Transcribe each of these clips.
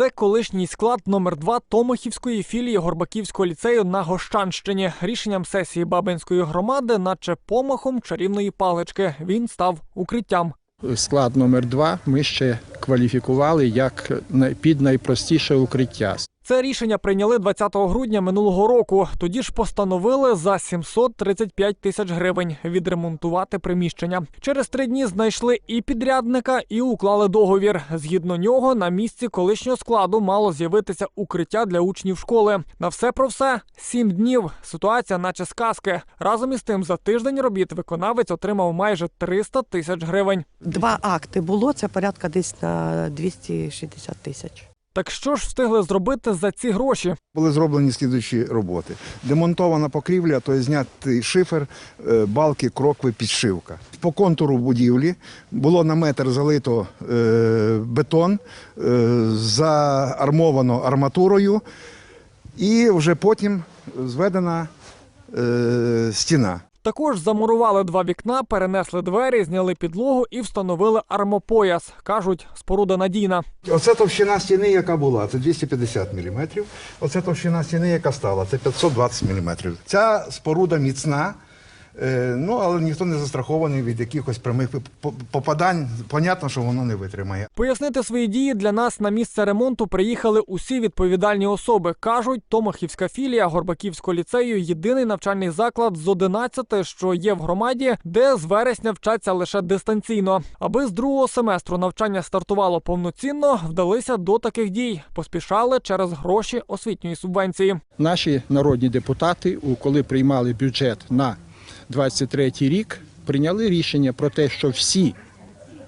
Це колишній склад номер 2 Томохівської філії Горбаківського ліцею на Гощанщині. Рішенням сесії Бабинської громади, наче помахом чарівної палички, він став укриттям. Склад номер 2 ми ще кваліфікували як під найпростіше укриття. Це рішення прийняли 20 грудня минулого року. Тоді ж постановили за 735 тисяч гривень відремонтувати приміщення. Через три дні знайшли і підрядника, і уклали договір. Згідно нього, на місці колишнього складу мало з'явитися укриття для учнів школи. На все про все сім днів. Ситуація, наче сказки. Разом із тим, за тиждень робіт виконавець отримав майже 300 тисяч гривень. Два акти було, це порядка десь на 260 тисяч. Так що ж встигли зробити за ці гроші? Були зроблені слідуючі роботи. Демонтована покрівля, то є знятий шифер, е, балки, крокви, підшивка. По контуру будівлі було на метр залито е, бетон, е, заармовано арматурою, і вже потім зведена стіна. Також замурували два вікна, перенесли двері, зняли підлогу і встановили армопояс. кажуть, споруда надійна. Оце товщина стіни, яка була, це 250 мм. Оце товщина стіни, яка стала, це 520 мм. Ця споруда міцна, ну але ніхто не застрахований від якихось прямих попадань. Понятно, що воно не витримає. Пояснити свої дії для нас на місце ремонту приїхали усі відповідальні особи. кажуть, Томахівська філія Горбаківського ліцею єдиний навчальний заклад з 11, що є в громаді, де з вересня вчаться лише дистанційно. Аби з другого семестру навчання стартувало повноцінно, вдалися до таких дій. Поспішали через гроші освітньої субвенції. Наші народні депутати, у- коли приймали бюджет на 23 рік, прийняли рішення про те, що всі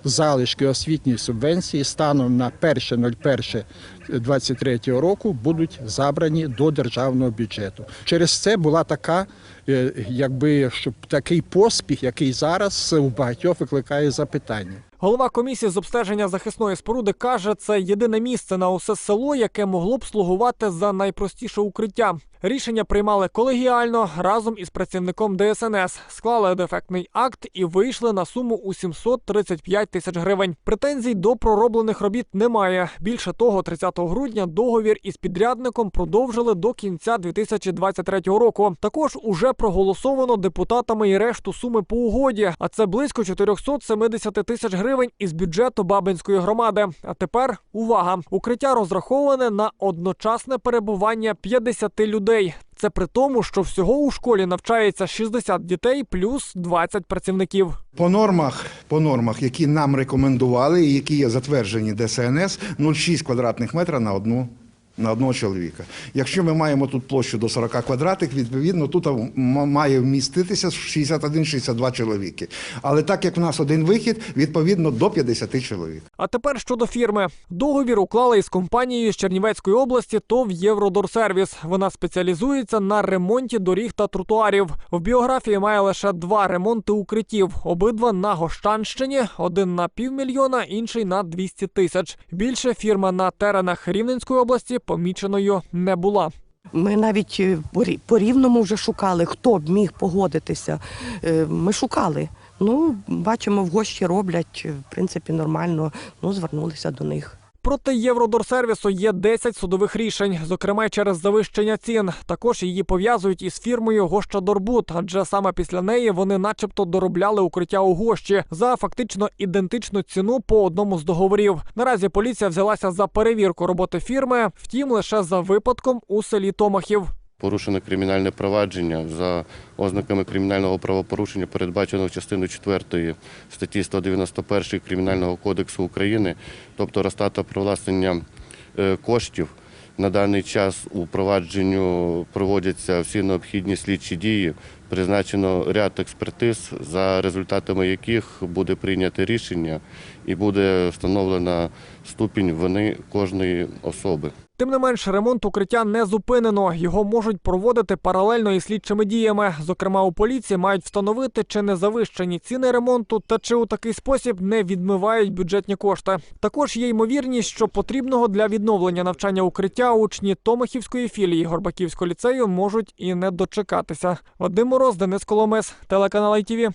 залишки освітньої субвенції станом на 1.01.23 року будуть забрані до державного бюджету. Через це була така, е, якби щоб такий поспіх, який зараз у багатьох викликає запитання. Голова комісії з обстеження захисної споруди каже, це єдине місце на усе село, яке могло б слугувати за найпростіше укриття. Рішення приймали колегіально разом із працівником ДСНС, склали дефектний акт і вийшли на суму у 735 тисяч гривень. Претензій до пророблених робіт немає. Більше того, 30 грудня договір із підрядником продовжили до кінця 2023 року. Також уже проголосовано депутатами і решту суми по угоді, а це близько 470 тисяч гривень із бюджету Бабинської громади. А тепер увага! Укриття розраховане на одночасне перебування 50 людей. Це при тому, що всього у школі навчається 60 дітей плюс 20 працівників. По нормах, по нормах, які нам рекомендували і які є затверджені ДСНС, 0,6 квадратних метра на одну. На одного чоловіка. Якщо ми маємо тут площу до 40 квадратів, відповідно тут має вміститися 61-62 чоловіки. Але так як в нас один вихід, відповідно до 50 чоловік. А тепер щодо фірми. Договір уклали із компанією з Чернівецької області ТОВ Євродорсервіс. Вона спеціалізується на ремонті доріг та тротуарів. В біографії має лише два ремонти укриттів. Обидва на Гощанщині, один на півмільйона, інший на 200 тисяч. Більше фірма на теренах Рівненської області поміченою не була. Ми навіть е, по рівному вже шукали, хто б міг погодитися. Е, Ми шукали. Ну, бачимо, в гощі роблять, е, в принципі, нормально. Ну, звернулися до них. Проти Євродорсервісу є 10 судових рішень, зокрема через завищення цін. Також її пов'язують із фірмою Гощадорбут, адже саме після неї вони, начебто, доробляли укриття у Гощі за фактично ідентичну ціну по одному з договорів. Наразі поліція взялася за перевірку роботи фірми, втім лише за випадком у селі Томахів. Порушено кримінальне провадження за ознаками кримінального правопорушення, передбаченого частиною 4 статті 191 Кримінального кодексу України, тобто розтата привласнення е, коштів. На даний час у провадженню проводяться всі необхідні слідчі дії. Призначено ряд експертиз, за результатами яких буде прийнято рішення і буде встановлена ступінь вини кожної особи. Тим не менш, ремонт укриття не зупинено. Його можуть проводити паралельно із слідчими діями. Зокрема, у поліції мають встановити, чи не завищені ціни ремонту, та чи у такий спосіб не відмивають бюджетні кошти. Також є ймовірність, що потрібного для відновлення навчання укриття учні Томахівської філії Горбаківського ліцею можуть і не дочекатися. Вадим Мороз, Денис Коломес, телеканал ITV.